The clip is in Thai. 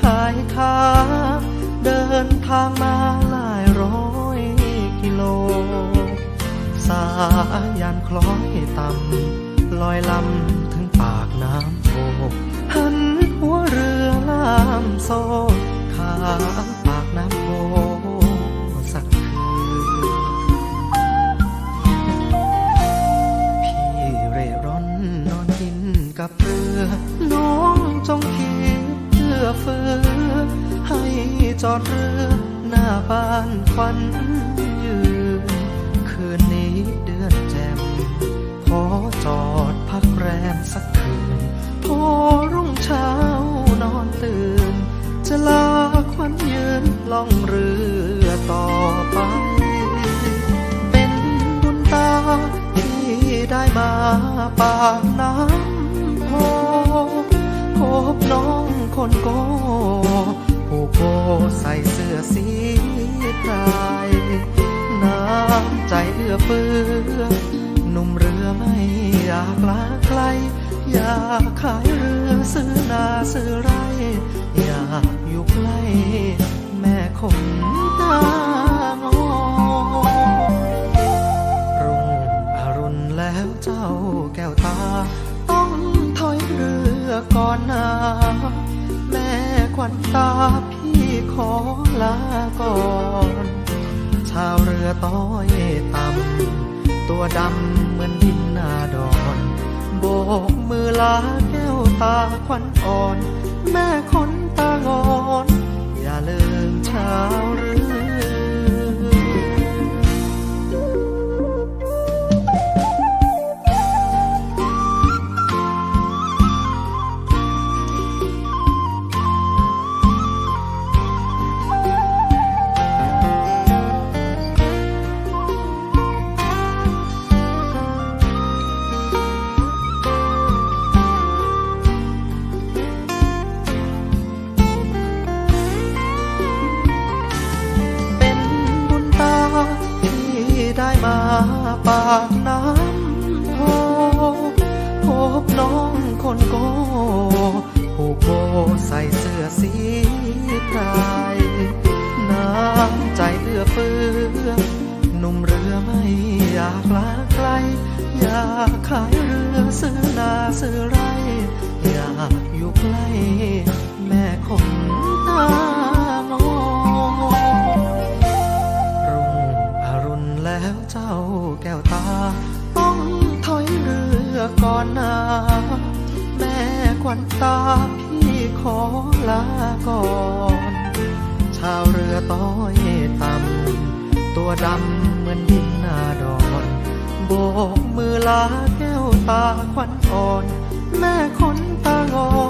ขายค้า เดินทางมาหลายร้อยกิโล สายันคล้อยต่ำลอยลำถึงปากน้ำโพหันหัวเรือลามโซข้า ฟื้อ ให้จอดเรือหน้าบ้านควันยืน คืนนี้เดือนแจ่มขอจอดพักแรมสักคืน พอรุ่งเช้านอนตื่น จะลาควันยืนล่องเรือต่อไป เป็นบุญตาที่ได้มาปาก คนโกผู้โกใส่เสื้อสีไพรน้ำใจเอื้อเฟื้อหนุ่มเรือไม่อยากลาไกลอยากขายเรือซื้อนาซื้อไร อยากอยู่ใกล้แม่คงตางอรุ่งอรุณแล้วเจ้าแก้วตา ต้องถอยเรือก่อนนา วันตาพี่ขอลาก่อน ชาวเรือต้อยต่ำตัวดำเหมือนดินนาดอน โบกมือลาแก้วตาควันอ่อน แม่ขอ ปากน้ำโพพบน้องคนโกผู้โกใส่เสื้อสีไพรน้ำใจเอื้อเฟื้อหนุ่มเรือไม่อยากลาไกล อยากขายเรือซื้อนาซื้อไร อยากอยู่ใกล้ แล้วเจ้าแก้วตา ต้องถอยเรือก่อนนาแม่ควันตาพี่ขอลาก่อน ชาวเรือต้อยต่ำตัวดำเหมือนดินนาดอนโบกมือลาแก้วตาควันอ่อน แม่คนตางอน